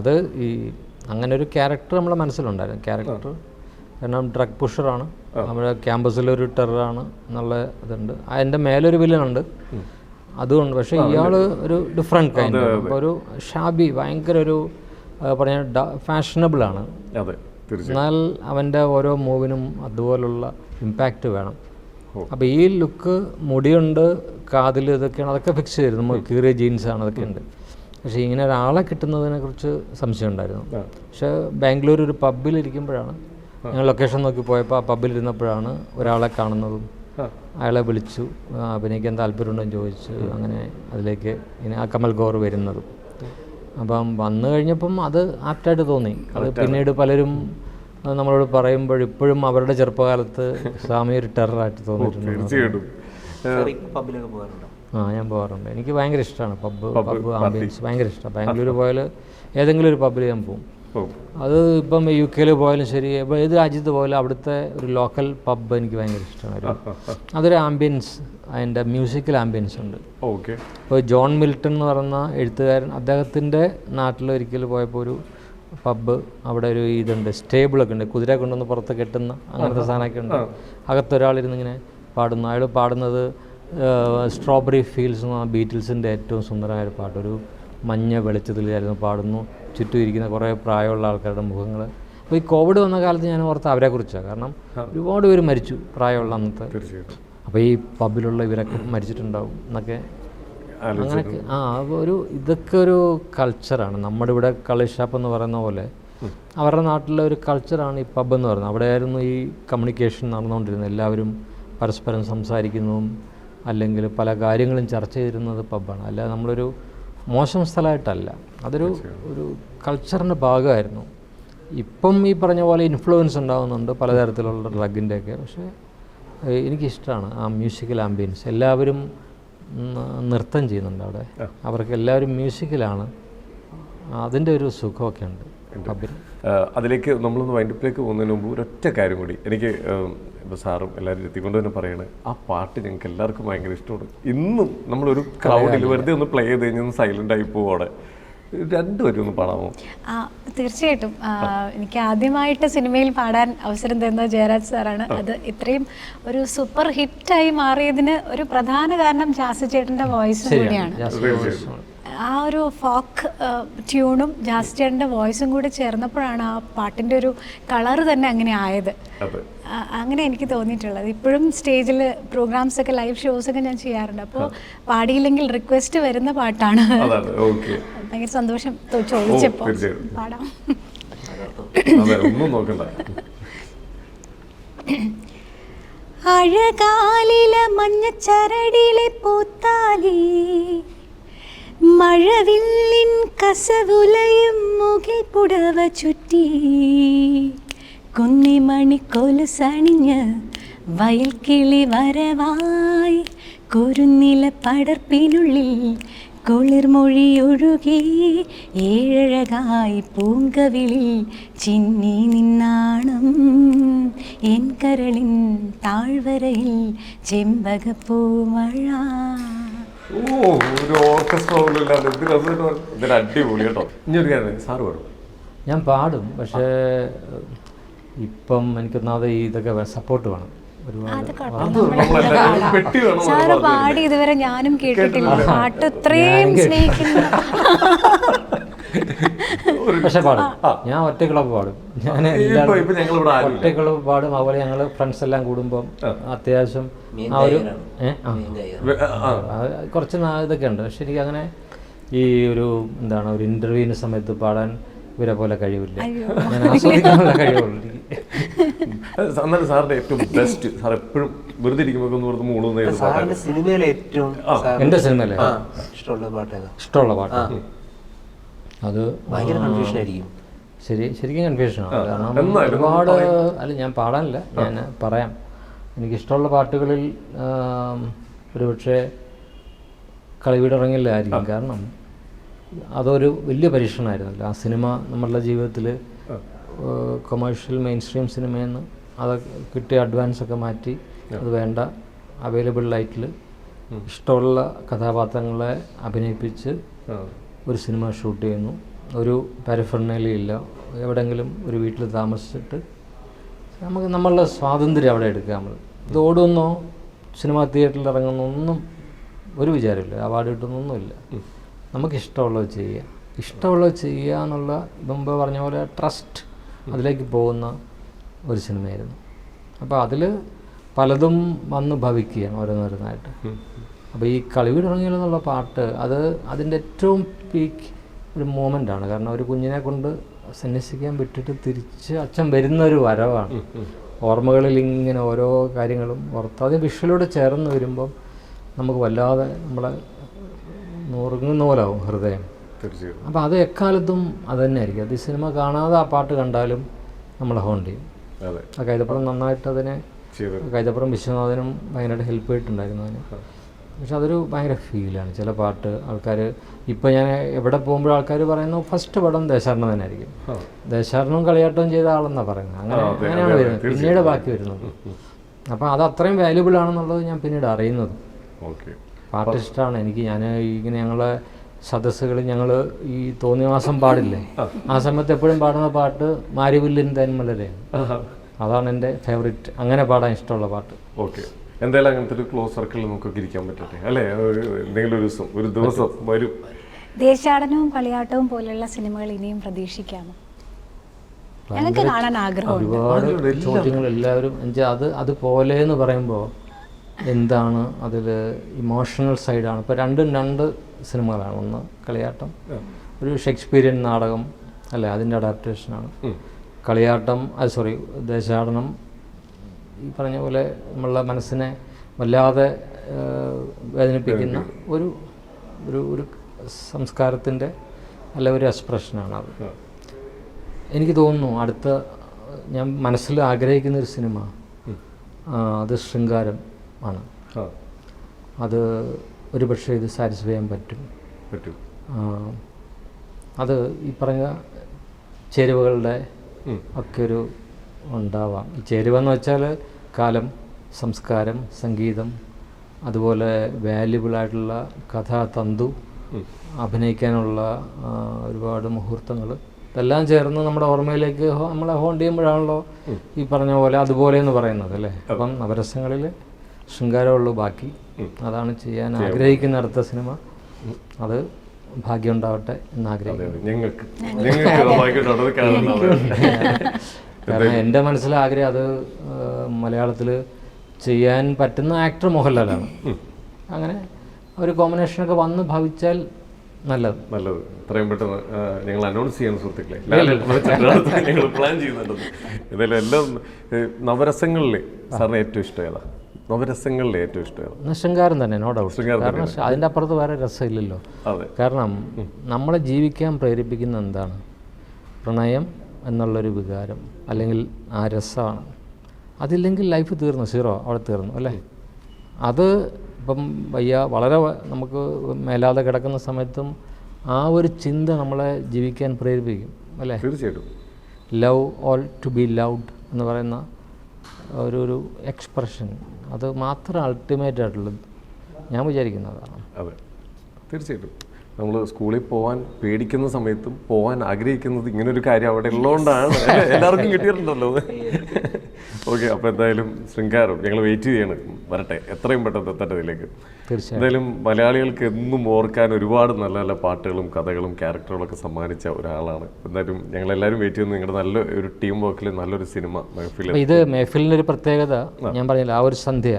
അത് ഈ അങ്ങനെ ഒരു ക്യാരക്ടർ നമ്മളെ മനസ്സിലുണ്ടായിരുന്നു. ക്യാരക്ടർ കാരണം ഡ്രഗ് പുഷറാണ് നമ്മുടെ ക്യാമ്പസിലൊരു ടെററാണ് എന്നുള്ള ഇതുണ്ട്. അതിന്റെ മേലൊരു വില്ലനുണ്ട് അതുകൊണ്ട് പക്ഷേ ഇയാൾ ഒരു ഡിഫറെന്റ് കൈൻഡ് ഒരു ഷാബി ഭയങ്കര ഒരു പറഞ്ഞ ഫാഷനബിൾ ആണ്. അതെ. എന്നാൽ അവന്റെ ഓരോ മൂവിനും അതുപോലുള്ള ഇമ്പാക്റ്റ് വേണം. അപ്പോൾ ഈ ലുക്ക് മുടിയുണ്ട് കാതിൽ ഇതൊക്കെയാണ് അതൊക്കെ ഫിക്സ് ചെയ്തു. നമ്മൾ കീറിയ ജീൻസാണ് അതൊക്കെ ഉണ്ട്. പക്ഷേ ഇങ്ങനെ ഒരാളെ കിട്ടുന്നതിനെ കുറിച്ച് സംശയം ഉണ്ടായിരുന്നു. പക്ഷേ ബാംഗ്ലൂർ ഒരു പബ്ബിൽ ഇരിക്കുമ്പോഴാണ് ഞങ്ങൾ ലൊക്കേഷൻ നോക്കി പോയപ്പോൾ ആ പബ്ബിൽ ഇരുന്നപ്പോഴാണ് ഒരാളെ കാണുന്നതും അയാളെ വിളിച്ചു. അഭിനയിക്കാൻ താല്പര്യമുണ്ടെന്ന് ചോദിച്ചു അങ്ങനെ അതിലേക്ക് ഇനി ആ കമൽ ഗോർ വരുന്നതും. അപ്പം വന്നു കഴിഞ്ഞപ്പം അത് ആപ്റ്റായിട്ട് തോന്നി. അത് പിന്നീട് പലരും നമ്മളോട് പറയുമ്പോൾ ഇപ്പോഴും അവരുടെ ചെറുപ്പകാലത്ത് സ്വാമി ഒരു ടെററായിട്ട് തോന്നിയിട്ടുണ്ട്. തീർച്ചയായിട്ടും. ആ ഞാൻ പോകാറുണ്ട്. എനിക്ക് ഭയങ്കര ഇഷ്ടമാണ്. പബ്ബ് പബ്ബ് ആംബിയൻസ് ഭയങ്കര ഇഷ്ടമാണ്. ബാംഗ്ലൂർ പോയാൽ ഏതെങ്കിലും ഒരു പബ്ബിൽ ഞാൻ പോകും അത് ഇപ്പം യു കെയിൽ പോയാലും ശരി ഇപ്പം ഏത് രാജ്യത്ത് പോയാലും അവിടുത്തെ ഒരു ലോക്കൽ പബ്ബ് എനിക്ക് ഭയങ്കര ഇഷ്ടമാണ്. അതൊരു ആംബിയൻസ് അതിന്റെ മ്യൂസിക്കൽ ആംബിയൻസ് ഉണ്ട്. ഓക്കെ ഇപ്പോൾ ജോൺ മിൽട്ടൺ എന്ന് പറയുന്ന എഴുത്തുകാരൻ അദ്ദേഹത്തിന്റെ നാട്ടിൽ ഒരിക്കൽ പോയപ്പോൾ ഒരു പബ്ബ് അവിടെ ഒരു ഇതുണ്ട് സ്റ്റേബിളൊക്കെ ഉണ്ട് കുതിര കൊണ്ടുവന്ന് പുറത്ത് കെട്ടുന്ന അങ്ങനത്തെ സാധനമൊക്കെ ഉണ്ട്. അകത്തൊരാളിരുന്ന് ഇങ്ങനെ പാടുന്നു. അയാൾ പാടുന്നത് സ്ട്രോബെറി ഫീൽസ് എന്ന ബീറ്റിൽസിന്റെ ഏറ്റവും സുന്ദരമായ ഒരു പാട്ട്. ഒരു മഞ്ഞ വെളിച്ചത്തിലായിരുന്നു പാടുന്നു. ചുറ്റും ഇരിക്കുന്ന കുറേ പ്രായമുള്ള ആൾക്കാരുടെ മുഖങ്ങൾ അപ്പോൾ ഈ കോവിഡ് വന്ന കാലത്ത് ഞാൻ ഓർത്ത് അവരെക്കുറിച്ചാണ് കാരണം ഒരുപാട് പേര് മരിച്ചു പ്രായമുള്ള അന്നത്തെ. അപ്പോൾ ഈ പബ്ബിലുള്ള ഇവരൊക്കെ മരിച്ചിട്ടുണ്ടാവും എന്നൊക്കെ അങ്ങനെയൊക്കെ. ആ ഒരു ഇതൊക്കെ ഒരു കൾച്ചറാണ്. നമ്മുടെ ഇവിടെ കളി ഷാപ്പ് എന്ന് പറയുന്ന പോലെ അവരുടെ നാട്ടിലെ ഒരു കൾച്ചറാണ് ഈ പബ് എന്ന് പറയുന്നത്. അവിടെയായിരുന്നു ഈ കമ്മ്യൂണിക്കേഷൻ നടന്നുകൊണ്ടിരുന്നത്. എല്ലാവരും പരസ്പരം സംസാരിക്കുന്നതും അല്ലെങ്കിൽ പല കാര്യങ്ങളും ചർച്ച ചെയ്തിരുന്നത് പബ്ബാണ്. അല്ലാതെ നമ്മളൊരു മോശം സ്ഥലമായിട്ടല്ല. അതൊരു ഒരു കൾച്ചറിന്റെ ഭാഗമായിരുന്നു. ഇപ്പം ഈ പറഞ്ഞ പോലെ ഇൻഫ്ലുവൻസ് ഉണ്ടാകുന്നുണ്ട് പലതരത്തിലുള്ള ഡ്രഗിന്റെയൊക്കെ പക്ഷേ എനിക്കിഷ്ടമാണ് ആ മ്യൂസിക്കൽ ആംബിയൻസ് എല്ലാവരും നൃത്തം ചെയ്യുന്നുണ്ട് അവിടെ. അവർക്ക് എല്ലാവരും മ്യൂസിക്കലാണ് അതിന്റെ ഒരു സുഖമൊക്കെ ഉണ്ട്. അതിലേക്ക് നമ്മളൊന്ന് വൈൻഡപ്പിലേക്ക് പോകുന്നതിന് മുമ്പ് ഒരൊറ്റ കാര്യം കൂടി. എനിക്ക് ഇപ്പോൾ സാറും എല്ലാവരും എത്തിക്കൊണ്ട് തന്നെ പറയണത് ആ പാട്ട് ഞങ്ങൾക്ക് എല്ലാവർക്കും ഭയങ്കര ഇഷ്ടമാണ്. ഇന്നും നമ്മളൊരു ക്രൗഡിൽ വെറുതെ ഒന്ന് പ്ലേ ചെയ്ത് കഴിഞ്ഞാൽ സൈലന്റ് ആയി പോവാടെ രണ്ടുപേരും ഒന്ന് പാടാമോ? ആ തീർച്ചയായിട്ടും. എനിക്ക് ആദ്യമായിട്ട് സിനിമയിൽ പാടാൻ അവസരം തന്നത് ജയരാജ് സാറാണ്. അത് ഇത്രയും ഒരു സൂപ്പർ ഹിറ്റായി മാറിയതിന് ഒരു പ്രധാന കാരണം ജാസി ചേട്ടന്റെ വോയിസ് കൂടിയാണ്. ആ ഒരു ഫോക്ക് ട്യൂണും ജാസി ചേട്ടന്റെ വോയിസും കൂടി ചേർന്നപ്പോഴാണ് ആ പാട്ടിന്റെ ഒരു കളറ് തന്നെ അങ്ങനെ ആയത്. അങ്ങനെ എനിക്ക് തോന്നിയിട്ടുള്ളത്. ഇപ്പോഴും സ്റ്റേജിൽ പ്രോഗ്രാംസ് ഒക്കെ ലൈവ് ഷോസ് ഒക്കെ ഞാൻ ചെയ്യാറുണ്ട്. അപ്പോൾ പാടിയില്ലെങ്കിൽ റിക്വസ്റ്റ് വരുന്ന പാട്ടാണ്. ഭയങ്കര സന്തോഷം ചോദിച്ചപ്പോൾ. പാടാം. അഴകാലില മഞ്ഞച്ചരടിലെ പൂത്താലി മഴവില്ലിൻ കസവുലയും മുകിൽ പുടവ ചുറ്റി. കുന്നിമണിക്കോൽ സണിഞ്ഞ് വയൽ കിളി വരവായി കുരുന്നില പടർപ്പിനുള്ളിൽ കുളിർമൊഴിയൊഴുകി ഏഴഴകായി പൂങ്കവിളിൽ ചിന്നി നിന്നാണം. എൻ കരളിൻ താഴ്വരയിൽ ചെമ്പകപ്പൂമഴ ഓ ഒരു ഓർക്കസ്ട്ര പോലും ഇല്ലാതെ അടിപൊളി കേട്ടോ. ഇനി ഒരു കാര്യം സാറ് പാടും. ഞാൻ പാടും പക്ഷേ ഇപ്പം എനിക്കൊന്നാമത് ഇതൊക്കെ സപ്പോർട്ട് വേണം. ഒരുപാട് അത് നമ്മളെല്ലാവരും പെട്ടി വേണം സാറ് പാടി ഇതുവരെ ഞാനും കേട്ടിട്ടില്ല. പാട്ട് ഇത്രയും സ്നേഹിക്കുന്ന. പക്ഷെ പാടും. ഞാൻ ഒറ്റ ക്ലബ്ബ് പാടും. ഞാൻ ഇപ്പൊ ഇപ്പൊ ഞങ്ങൾ ഇവിടെ ആരും ഒറ്റ ക്ലബ്ബ് പാടും. അതുപോലെ ഞങ്ങൾ ഫ്രണ്ട്സ് എല്ലാം കൂടുമ്പം അത്യാവശ്യം ആ ഒരു കുറച്ച് നാ- ഇതൊക്കെ ഉണ്ട്. പക്ഷെ എനിക്ക് അങ്ങനെ ഈ ഒരു എന്താണ് ഒരു ഇന്റർവ്യൂവിന് സമയത്ത് പാടാൻ ഇവരെ പോലെ കഴിവില്ല. ഞാൻ ആസ്വദിക്കാനുള്ള കഴിവുള്ളൂ. എന്നാലും സാറിന്റെ ഏറ്റവും ബെസ്റ്റ് സാർ എപ്പോഴും വെറുതെ ഇരിക്കുമ്പോൾ മൂളുന്ന സാറിന്റെ സിനിമയിലെ ഏറ്റവും എന്റെ സിനിമയിലെ? ഇഷ്ടമുള്ള പാട്ട് ഇഷ്ടമുള്ള പാട്ട്. അത് ഭയങ്കര കൺഫ്യൂഷൻ ആയിരിക്കും. ശരി ശരിക്കും കൺഫ്യൂഷനാണ് കാരണം ഒരുപാട് അല്ല ഞാൻ പാടാനില്ല. ഞാൻ പറയാം. എനിക്കിഷ്ടമുള്ള പാട്ടുകളിൽ ഒരുപക്ഷെ കളിവിടിറങ്ങില്ലായിരിക്കും. കാരണം അതൊരു വലിയ പരീക്ഷണമായിരുന്നല്ലോ. ആ സിനിമ നമ്മളുടെ ജീവിതത്തിൽ കൊമേഴ്ഷ്യൽ മെയിൻ സ്ട്രീം സിനിമയിൽ നിന്ന് അത് കിട്ടിയ അഡ്വാൻസൊക്കെ മാറ്റി അത് വേണ്ട. അവൈലബിൾ ലൈറ്റിൽ ഇഷ്ടമുള്ള കഥാപാത്രങ്ങളെ അഭിനയിപ്പിച്ച് ഒരു സിനിമ ഷൂട്ട് ചെയ്യുന്നു. ഒരു പാരഫർണലിയില്ല എവിടെങ്കിലും ഒരു വീട്ടിൽ താമസിച്ചിട്ട് നമുക്ക് നമ്മളുടെ സ്വാതന്ത്ര്യം അവിടെ എടുക്കുക നമ്മൾ. ഇത് ഓടുന്നോ സിനിമാ തിയേറ്ററിൽ ഇറങ്ങുന്നോ ഒന്നും ഒരു വിചാരമില്ല. അവാർഡ് കിട്ടുന്നൊന്നുമില്ല. നമുക്ക് ഇഷ്ടമുള്ളത് ചെയ്യുക. ഇഷ്ടമുള്ളത് ചെയ്യുക എന്നുള്ള മുമ്പ് പറഞ്ഞ പോലെ ട്രസ്റ്റ് അതിലേക്ക് പോകുന്ന ഒരു സിനിമയായിരുന്നു. അപ്പോൾ അതിൽ പലതും വന്ന് ഭവിക്കുകയാണ് ഓരോന്നോരോന്നായിട്ട്. അപ്പോൾ ഈ കളിവീട് ഇറങ്ങിയെന്നുള്ള പാട്ട് അത് അതിന്റെ ഏറ്റവും പീക്ക് ഒരു മൂമെന്റാണ് കാരണം ഒരു കുഞ്ഞിനെ കൊണ്ട് സന്യസിക്കാൻ വിട്ടിട്ട് തിരിച്ച് അച്ഛൻ വരുന്ന ഒരു വരവാണ് ഓർമ്മകളിൽ ഇങ്ങനെ ഓരോ കാര്യങ്ങളും ഓർത്ത് അത് വിഷ്വലോട് ചേർന്ന് വരുമ്പം നമുക്ക് വല്ലാതെ നമ്മളെ നുറുങ്ങുന്ന പോലാവും ഹൃദയം. തീർച്ചയായും. അപ്പോൾ അത് എക്കാലത്തും അത് തന്നെയായിരിക്കും അത് ഈ സിനിമ കാണാതെ ആ പാട്ട് കണ്ടാലും നമ്മളെ ഹോണ്ട് ചെയ്യും. ആ കൈതപ്പുറം നന്നായിട്ട് അതിനെ കൈതപ്പുറം വിശ്വനാഥനും ഭയങ്കരമായിട്ട് ഹെൽപ്പ് ചെയ്തിട്ടുണ്ടായിരുന്നു അതിന്. പക്ഷെ അതൊരു ഭയങ്കര ഫീലാണ് ചില പാട്ട് ആൾക്കാർ ഇപ്പോൾ ഞാൻ എവിടെ പോകുമ്പോഴും ആൾക്കാർ പറയുന്നു ഫസ്റ്റ് പടം ദേശാടനം തന്നെ ആയിരിക്കും ദേശാടനവും കളിയാട്ടവും ചെയ്ത ആളെന്നാണ് പറയുന്നത്. അങ്ങനെ അങ്ങനെയാണ് വരുന്നത്. പിന്നീട് ബാക്കി വരുന്നത്. അപ്പോൾ അത് അത്രയും വാല്യുബിൾ ആണെന്നുള്ളത് ഞാൻ പിന്നീട് അറിയുന്നത്. ഇഷ്ടമാണ് എനിക്ക് ഞാൻ ഇങ്ങനെ ഞങ്ങളെ സദസ്സുകളിൽ ഞങ്ങൾ ഈ തോന്നിവാസം പാടില്ലേ? ആ. സമയത്ത് എപ്പോഴും പാടുന്ന പാട്ട് മാരിവില്ലിൻ തന്മലരെയാണ് അതാണ് എന്റെ ഫേവറേറ്റ് അങ്ങനെ പാടാൻ ഇഷ്ടമുള്ള പാട്ട്. ഓക്കെ. എന്തായാലും അങ്ങനത്തെ ഒരു ക്ലോസ് സർക്കിളിൽ നമുക്കൊക്കെ ഇരിക്കാൻ പറ്റട്ടെ. അല്ലേ? എന്തെങ്കിലും ഒരു ദിവസം ഒരു ദിവസം വരും. ദേശാടനവും കളിയാട്ടവും പോലെയുള്ള സിനിമകൾ ഇനിയും പ്രതീക്ഷിക്കാമോ? ഞങ്ങൾക്ക് കാണാൻ ആഗ്രഹമുണ്ട്. ഒരുപാട് ചോദ്യങ്ങൾ എല്ലാവരും അത് അതുപോലെ എന്ന് പറയുമ്പോൾ എന്താണ് അതിൽ ഇമോഷണൽ സൈഡാണ് ഇപ്പോൾ രണ്ടും രണ്ട് സിനിമകളാണ്. ഒന്ന് കളിയാട്ടം ഒരു ഷേക്സ്പീരിയൻ നാടകം അല്ലേ? അതിന്റെ അഡാപ്റ്റേഷനാണ് കളിയാട്ടം അത് സോറി ദേശാടനം ഈ പറഞ്ഞ പോലെ നമ്മളുടെ മനസ്സിനെ വല്ലാതെ വേദനിപ്പിക്കുന്ന ഒരു ഒരു ഒരു സംസ്കാരത്തിന്റെ അല്ല ഒരു എക്സ്പ്രഷനാണ് അത്. എനിക്ക് തോന്നുന്നു അടുത്ത ഞാൻ മനസ്സിൽ ആഗ്രഹിക്കുന്ന ഒരു സിനിമ അത് ശൃംഗാരം. ആണ്. അത് ഒരു പക്ഷേ ഇത് സാറ്റിസ്ഫൈ ചെയ്യാൻ പറ്റും. പറ്റും. അത് ഈ പറഞ്ഞ ചേരുവകളുടെ ഒക്കെ ഒരു ഉണ്ടാവാം. ഈ ചേരുവ എന്ന് വെച്ചാൽ കാലം സംസ്കാരം സംഗീതം അതുപോലെ വാല്യുബിൾ ആയിട്ടുള്ള കഥാതന്തു അഭിനയിക്കാനുള്ള ഒരുപാട് മുഹൂർത്തങ്ങൾ ഇതെല്ലാം ചേർന്ന് നമ്മുടെ ഓർമ്മയിലേക്ക് നമ്മളെ ഹോണ്ട് ചെയ്യുമ്പോഴാണല്ലോ ഈ പറഞ്ഞ പോലെ അതുപോലെ എന്ന് പറയുന്നത് അല്ലേ? അപ്പം നവരസങ്ങളിൽ ശൃംഗാരമുള്ളൂ ബാക്കി. അതാണ് ചെയ്യാൻ ആഗ്രഹിക്കുന്ന അടുത്ത സിനിമ. അത് ഭാഗ്യം ഉണ്ടാവട്ടെ എന്ന് ആഗ്രഹിക്കുന്നു ഞങ്ങൾക്ക്. കാരണം എന്റെ മനസ്സിലെ ആഗ്രഹം അത് മലയാളത്തിൽ ചെയ്യാൻ പറ്റുന്ന ആക്ടർ മോഹൻലാലാണ്. അങ്ങനെ ഒരു കോമ്പിനേഷനൊക്കെ വന്ന് ഭവിച്ചാൽ നല്ലത്. നല്ലത്. എത്രയും പെട്ടെന്ന് ഞങ്ങൾ അനൗൺസ് ചെയ്യാൻ സുഹൃത്തുക്കളെ. ഞങ്ങൾ പ്ലാൻ ചെയ്യുന്നുണ്ടെന്ന് എന്തായാലും എല്ലാം നവരസങ്ങളിൽ സാറിന് ഏറ്റവും ഇഷ്ടം ഏതാ? നവരസങ്ങളിൽ ഏറ്റവും ഇഷ്ടം. ഏതാ ശൃംഗാരം തന്നെ നോ ഡൗട്ട് കാരണം അതിന്റെ അപ്പുറത്ത് വേറെ രസമില്ലല്ലോ. കാരണം നമ്മളെ ജീവിക്കാൻ പ്രേരിപ്പിക്കുന്ന എന്താണ്? പ്രണയം എന്നുള്ളൊരു വികാരം അല്ലെങ്കിൽ ആ രസമാണ്. അതില്ലെങ്കിൽ ലൈഫ് തീർന്നു സീറോ അവിടെ തീർന്നു അല്ലേ? അത് ഇപ്പം വയ്യ വളരെ നമുക്ക് മേലാതെ കിടക്കുന്ന സമയത്തും ആ ഒരു ചിന്ത നമ്മളെ ജീവിക്കാൻ പ്രേരിപ്പിക്കും അല്ലേ? തീർച്ചയായിട്ടും. Love all to be loud എന്ന് പറയുന്ന ഒരു ഒരു എക്സ്പ്രഷൻ അത് മാത്രം അൾട്ടിമേറ്റ് ആയിട്ടുള്ളത് ഞാൻ വിചാരിക്കുന്നതാണ്. അതെ. തീർച്ചയായിട്ടും. നമ്മൾ സ്കൂളിൽ പോകാൻ പേടിക്കുന്ന സമയത്തും പോകാൻ ആഗ്രഹിക്കുന്നത് ഇങ്ങനെ ഒരു കാര്യം അവിടെ ഉള്ളതുകൊണ്ടാണ്? എല്ലാവർക്കും കിട്ടിയിട്ടുണ്ടല്ലോ. ഓക്കെ അപ്പോൾ എന്തായാലും ശൃംഗാരം ഞങ്ങൾ വെയിറ്റ് ചെയ്യാണ്. വരട്ടെ എത്രയും പെട്ടെന്ന് എത്തട്ടെ ഇതിലേക്ക് എന്തായാലും മലയാളികൾക്ക് എന്നും ഓർക്കാൻ ഒരുപാട് നല്ല നല്ല പാട്ടുകളും കഥകളും ക്യാരക്ടറുകളൊക്കെ സമ്മാനിച്ച ഒരാളാണ്. എന്തായാലും ഞങ്ങൾ എല്ലാവരും വെയിറ്റ് ചെയ്യുന്നു. നിങ്ങളുടെ നല്ല ഒരു ടീം വർക്കിൽ നല്ലൊരു സിനിമ മെഹഫിൽ ഇത് മെഹഫിലിന്റെ ഒരു പ്രത്യേകത ഞാൻ പറഞ്ഞില്ല ആ ഒരു സന്ധ്യ.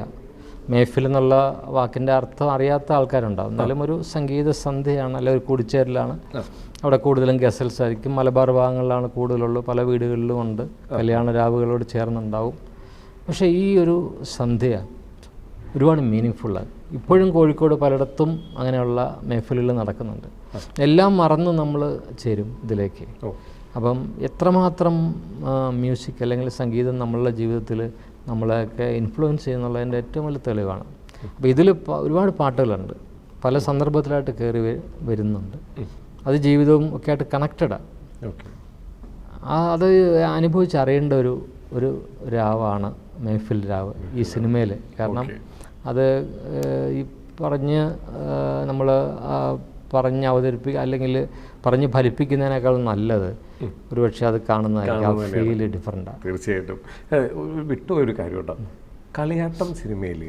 മേഫിൽ എന്നുള്ള വാക്കിന്റെ അർത്ഥം അറിയാത്ത ആൾക്കാരുണ്ടാവും. എന്നാലും ഒരു സംഗീത സന്ധ്യയാണ് അല്ലെങ്കിൽ ഒരു കൂടിച്ചേരലാണ്. അവിടെ കൂടുതലും ഗസൽസ് ആയിരിക്കും. മലബാർ ഭാഗങ്ങളിലാണ് കൂടുതലുള്ളത് പല വീടുകളിലും ഉണ്ട്. കല്യാണ രാവുകളോട് ചേർന്നുണ്ടാവും. പക്ഷേ ഈ ഒരു സന്ധ്യ ഒരുപാട് മീനിങ് ഫുള്ളാണ് ഇപ്പോഴും കോഴിക്കോട് പലയിടത്തും അങ്ങനെയുള്ള മേഫിലുകൾ നടക്കുന്നുണ്ട്. എല്ലാം മറന്ന് നമ്മൾ ചേരും ഇതിലേക്ക്. അപ്പം എത്രമാത്രം മ്യൂസിക് അല്ലെങ്കിൽ സംഗീതം നമ്മളുടെ ജീവിതത്തിൽ നമ്മളെയൊക്കെ ഇൻഫ്ലുവൻസ് ചെയ്യുന്നുള്ളതിന്റെ ഏറ്റവും വലിയ തെളിവാണ്. അപ്പോൾ ഇതിൽ ഒരുപാട് പാട്ടുകളുണ്ട്. പല സന്ദർഭത്തിലായിട്ട് കയറി വരുന്നുണ്ട്. അത് ജീവിതവും ഒക്കെ ആയിട്ട് കണക്റ്റഡാണ് ഓക്കെ. ആ അത് അനുഭവിച്ചറിയേണ്ട ഒരു ഒരു രാവാണ് മേഫിൽ രാവ് ഈ സിനിമയിൽ കാരണം അത് ഈ പറഞ്ഞ് നമ്മൾ പറഞ്ഞ് അവതരിപ്പിക്കുക അല്ലെങ്കിൽ പറഞ്ഞ് ഫലിപ്പിക്കുന്നതിനേക്കാൾ നല്ലത് ഒരുപക്ഷെ അത് കാണുന്നതായിരിക്കും. ഫീൽ ഡിഫറെന്റാണ് തീർച്ചയായിട്ടും. വിട്ടു ഒരു വിട്ടുപോയൊരു കാര്യം കേട്ടോ കളിയാട്ടം സിനിമയിൽ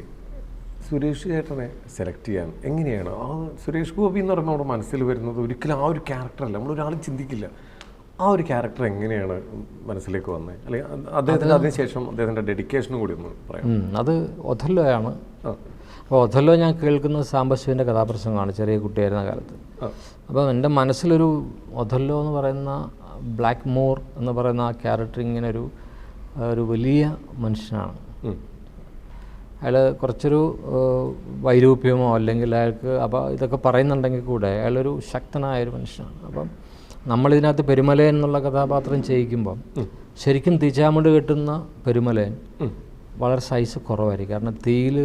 സുരേഷ് ചേട്ടനെ സെലക്ട് ചെയ്യാൻ എങ്ങനെയാണ്? ആ സുരേഷ് ഗോപി എന്ന് പറയുമ്പോൾ നമ്മുടെ മനസ്സിൽ വരുന്നത് ഒരിക്കലും ആ ഒരു ക്യാരക്ടറല്ല നമ്മളൊരാളും ചിന്തിക്കില്ല. ആ ഒരു ക്യാരക്ടർ എങ്ങനെയാണ് മനസ്സിലേക്ക് വന്നത് അല്ലെങ്കിൽ അദ്ദേഹത്തിന് അതിനുശേഷം അദ്ദേഹത്തിന്റെ ഡെഡിക്കേഷനും കൂടി ഒന്ന് പറയാം അത് ഒഥല്ലോയാണ്. അപ്പോൾ ഒഥല്ലോ ഞാൻ കേൾക്കുന്ന സാംബശിവിന്റെ കഥാപ്രസംഗമാണ് ചെറിയ കുട്ടിയായിരുന്ന കാലത്ത്. അപ്പോൾ എന്റെ മനസ്സിലൊരു ഒഥല്ലോ എന്ന് പറയുന്ന ബ്ലാക്ക് മോർ എന്ന് പറയുന്ന ആ ക്യാരക്ടർ ഇങ്ങനെ ഒരു ഒരു വലിയ മനുഷ്യനാണ്. അയാൾ കുറച്ചൊരു വൈരൂപ്യമോ അല്ലെങ്കിൽ അയാൾക്ക് അപ്പോൾ ഇതൊക്കെ പറയുന്നുണ്ടെങ്കിൽ കൂടെ അയാളൊരു ശക്തനായ ഒരു മനുഷ്യനാണ്. അപ്പം നമ്മളിതിനകത്ത് പെരുമല എന്നുള്ള കഥാപാത്രം ചെയ്യിക്കുമ്പം ശരിക്കും തീച്ചാമുണ്ട് കെട്ടുന്ന പെരുമലയൻ വളരെ സൈസ് കുറവായിരിക്കും. കാരണം തീയിൽ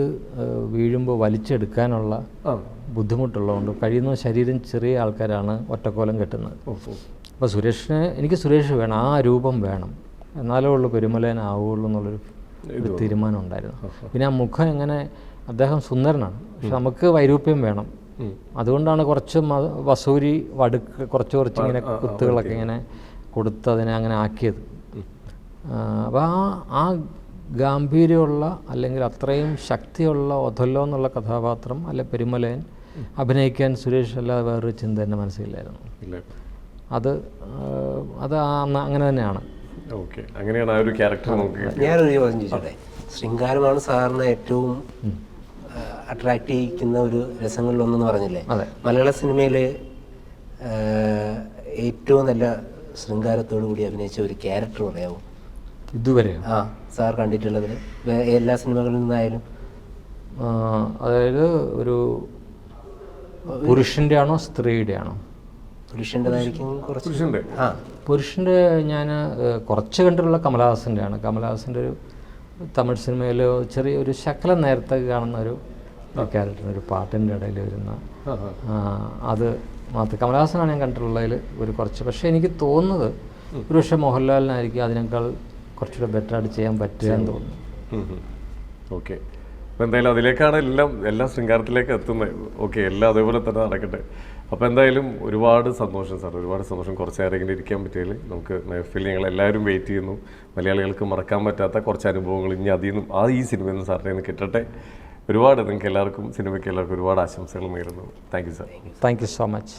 വീഴുമ്പോൾ വലിച്ചെടുക്കാനുള്ള ബുദ്ധിമുട്ടുള്ളതുകൊണ്ട് കഴിയുന്ന ശരീരം ചെറിയ ആൾക്കാരാണ് ഒറ്റക്കോലം കെട്ടുന്നത്. അപ്പോൾ സുരേഷിന് എനിക്ക് സുരേഷ് വേണം ആ രൂപം വേണം. എന്നാലേ ഉള്ളൂ പെരുമലേനാവുള്ളൂ എന്നുള്ളൊരു ഒരു തീരുമാനം ഉണ്ടായിരുന്നു. പിന്നെ ആ മുഖം എങ്ങനെ അദ്ദേഹം സുന്ദരനാണ്. പക്ഷെ നമുക്ക് വൈരൂപ്യം വേണം. അതുകൊണ്ടാണ് കുറച്ച് വസൂരി വടുക്ക് കുറച്ച് കുറച്ച് ഇങ്ങനെ കുത്തുകളൊക്കെ ഇങ്ങനെ കൊടുത്ത് അതിനെ അങ്ങനെ ആക്കിയത്. അപ്പോൾ ആ ആ ഗാംഭീര്യമുള്ള അല്ലെങ്കിൽ അത്രയും ശക്തിയുള്ള ഒഥല്ലോ എന്നുള്ള കഥാപാത്രം അല്ലെ പെരുമലയൻ അഭിനയിക്കാൻ സുരേഷ് അല്ലാതെ വേറൊരു ചിന്ത എന്റെ മനസ്സിലായിരുന്നു അത് അത് അങ്ങനെ തന്നെയാണ്. ഓക്കെ. അങ്ങനെയാണ് ആ ഒരു ക്യാരക്ടർ. ഞാനൊരു ചോദ്യം ചോദിച്ചോട്ടെ? ശൃംഗാരമാണ് സാറിന് ഏറ്റവും അട്രാക്ട് ചെയ്യിക്കുന്ന ഒരു രസങ്ങളിലൊന്നെന്ന് പറഞ്ഞില്ലേ. മലയാള സിനിമയിൽ ഏറ്റവും നല്ല ശൃംഗാരത്തോടു കൂടി അഭിനയിച്ച ഒരു ക്യാരക്ടർ പറയാമോ ഇതുവരെ ആ സാർ കണ്ടിട്ടുള്ളതിൽ എല്ലാ സിനിമകളിൽ നിന്നായാലും. അതായത് ഒരു പുരുഷന്റെ ആണോ സ്ത്രീയുടെ ആണോ പുരുഷന്റെതായിരിക്കും കുറച്ച് പുരുഷന്റെ ആ. പുരുഷന്റെ ഞാൻ കുറച്ച് കണ്ടിട്ടുള്ള കമലഹാസന്റെ ആണ് കമലഹാസന്റെ ഒരു തമിഴ് സിനിമയിൽ ചെറിയൊരു ശകലം നേരത്തെ കാണുന്ന ഒരു ക്യാരക്ടർ ഒരു പാട്ടിന്റെ ഇടയിൽ വരുന്ന ആ, അത് മാത്രം. കമലഹാസനാണ് ഞാൻ കണ്ടിട്ടുള്ളതിൽ ഒരു കുറച്ച്. പക്ഷേ എനിക്ക് തോന്നുന്നത് ഒരു പക്ഷേ മോഹൻലാലിനായിരിക്കും അതിനേക്കാൾ കുറച്ചുകൂടെ ബെറ്റർ ആയിട്ട് ചെയ്യാൻ പറ്റുക എന്ന് തോന്നുന്നു. ഓക്കെ. അപ്പോൾ എന്തായാലും അതിലേക്കാണ് എല്ലാം എല്ലാ ശൃംഗാരത്തിലേക്ക് എത്തുന്നത്. ഓക്കെ എല്ലാം അതേപോലെ തന്നെ നടക്കട്ടെ. അപ്പോൾ എന്തായാലും ഒരുപാട് സന്തോഷം സാർ ഒരുപാട് സന്തോഷം. കുറച്ച് നേരം ഇങ്ങനെ ഇരിക്കാൻ പറ്റിയതിൽ നമുക്ക് ഫീൽ ഞങ്ങൾ എല്ലാവരും വെയിറ്റ് ചെയ്യുന്നു. മലയാളികൾക്ക് മറക്കാൻ പറ്റാത്ത കുറച്ച് അനുഭവങ്ങൾ ഇനി അതിൽ നിന്നും ആ ഈ സിനിമയിൽ നിന്ന് സാറിനെ നിന്ന് കിട്ടട്ടെ. ഒരുപാട് നിങ്ങൾക്ക് എല്ലാവർക്കും സിനിമയ്ക്ക് എല്ലാവർക്കും ഒരുപാട് ആശംസകൾ നേരുന്നു. Thank you sir thank you so much